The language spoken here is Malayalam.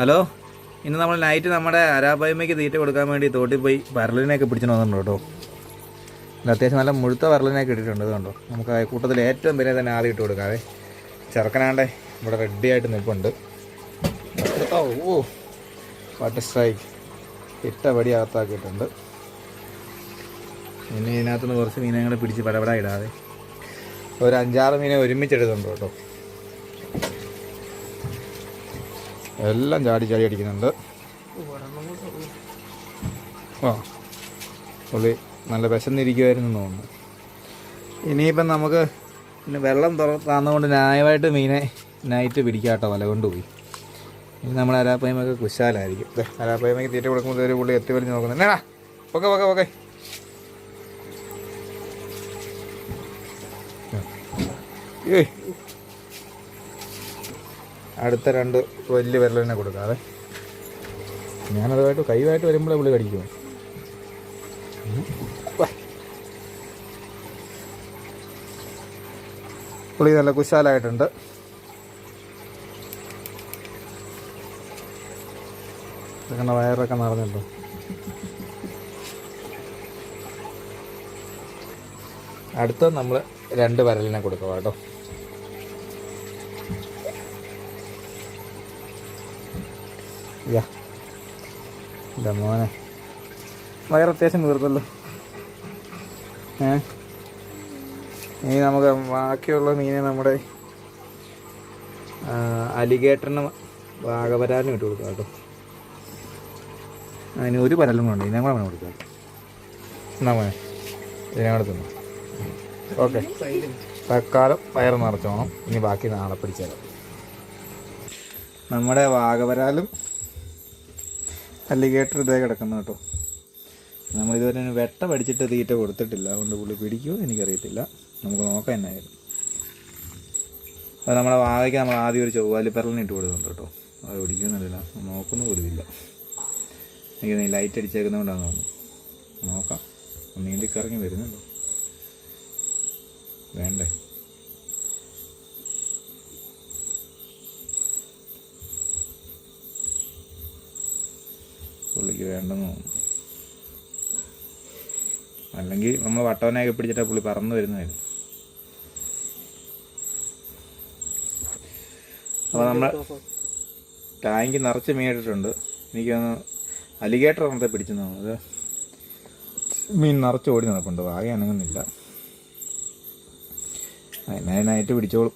ഹലോ? ഇന്ന് നമ്മൾ നൈറ്റ് നമ്മുടെ അരാബായ്മയ്ക്ക് തീറ്റ കൊടുക്കാൻ വേണ്ടി തോട്ടിൽ പോയി വരലിനെയൊക്കെ പിടിച്ചിട്ട് വന്നിട്ടുണ്ട് കേട്ടോ. അത്യാവശ്യം നല്ല മുഴുത്ത വരലിനെയൊക്കെ ഇട്ടിട്ടുണ്ട് അതുകൊണ്ടോ നമുക്ക് കൂട്ടത്തിൽ ഏറ്റവും വലിയ തന്നെ ആദ്യം ഇട്ട് കൊടുക്കാവേ. ചെറുക്കനാണ്ടേ ഇവിടെ റെഡി ആയിട്ട് നിൽപ്പുണ്ട്. ഓ വാട്ടർ സ്ട്രൈക്ക് ഇട്ട പടി അകത്താക്കിയിട്ടുണ്ട് പിന്നെ ഇതിനകത്തുനിന്ന് കുറച്ച് മീനെ കൂടെ പിടിച്ച് പടപട ഇടാതെ ഒരു അഞ്ചാറ് മീനെ ഒരുമിച്ചെടുത്തുണ്ട് കേട്ടോ. എല്ലാം ചാടി ചാടി അടിക്കുന്നുണ്ട്. ആ പുള്ളി നല്ല വിശന്നിരിക്കുമായിരുന്നു തോന്നുന്നു. ഇനിയിപ്പം നമുക്ക് പിന്നെ വെള്ളം തുറത്താന്നുകൊണ്ട് ന്യായമായിട്ട് മീനെ നൈറ്റ് പിടിക്കാട്ടോ വല കൊണ്ടുപോയി ഇനി നമ്മൾ അരാപ്പയ്മൊക്കെ കുശാലായിരിക്കും. അരാപ്പയ്മയ്ക്ക് തീറ്റ കൊടുക്കുമ്പോൾ ഒരു പുള്ളി എത്തി വലിഞ്ഞ് നോക്കുന്നത് എന്നാ ഓക്കെ ഓക്കെ ഓക്കെ ഏയ് അടുത്ത രണ്ട് വലിയ വിരൽ തന്നെ കൊടുക്കാതെ ഞാനതുമായിട്ട് കൈവായിട്ട് വരുമ്പോഴേ പുള്ളി കടിക്കും പുളി നല്ല കുശാലായിട്ടുണ്ട്. ഇതൊക്കെ വയറൊക്കെ നടന്നിട്ടു അടുത്ത നമ്മൾ രണ്ട് വരലിനെ കൊടുക്കുക കേട്ടോ. യാ മോനെ. വയറ് അത്യാവശ്യം വീർത്തല്ലോ ഏ? ഇനി നമുക്ക് ബാക്കിയുള്ള മീനെ നമ്മുടെ അലിഗേറ്ററിന് വാഗപരാലിന് ഇട്ട് കൊടുക്കാം കേട്ടോ. അതിന് ഒരു പരലും കൊണ്ട് ഇതിനെ കൂടെ കൊടുക്കാം. എന്നാ മോനെ ഇതിനെ കൂടെ തിന്നു. ഓക്കെ. തൽക്കാലം വയറ് നിറച്ചോണം. ഇനി ബാക്കി നാളെ പിടിച്ചേരാം. നമ്മുടെ വാഗവരാലും അല്ലിഗേറ്റർ ഇതേ കിടക്കുന്നു കേട്ടോ. നമ്മൾ ഇതുവരെ വെട്ട പഠിച്ചിട്ട് തീറ്റ കൊടുത്തിട്ടില്ല. അതുകൊണ്ട് പുള്ളി പിടിക്കുമോ എനിക്കറിയത്തില്ല. നമുക്ക് നോക്കാം എന്നായാലും. അത് നമ്മളെ വാഴയ്ക്ക് നമ്മൾ ആദ്യം ഒരു ചൊവ്വാലിപ്പറലിന് ഇട്ട് കൊടുക്കുന്നുണ്ട് കേട്ടോ. അത് പിടിക്കുന്നില്ല നോക്കുന്നു പോലുമില്ല എനിക്ക് ലൈറ്റ് അടിച്ചേക്കുന്നതുകൊണ്ടാണ് തോന്നുന്നു. നോക്കാം. നീന്തി വരുന്നുണ്ടോ? വേണ്ടേ? പുള്ളിക്ക് വേണ്ടെന്ന് തോന്നുന്നു. അല്ലെങ്കിൽ നമ്മൾ വട്ടവനെയൊക്കെ പിടിച്ചിട്ട് പുള്ളി പറന്നു വരുന്നതായിരുന്നു അപ്പോൾ നമ്മൾ ടാങ്ക് നിറച്ച് മീൻ ഇട്ടിട്ടുണ്ട് എനിക്ക് അലിഗേറ്റർ അന്നത്തെ പിടിച്ചെന്ന് തോന്നുന്നത് മീൻ നിറച്ച് ഓടി നടപ്പുണ്ട്. വാഗ അനങ്ങുന്നില്ല. അതിനായിട്ട് പിടിച്ചോളും.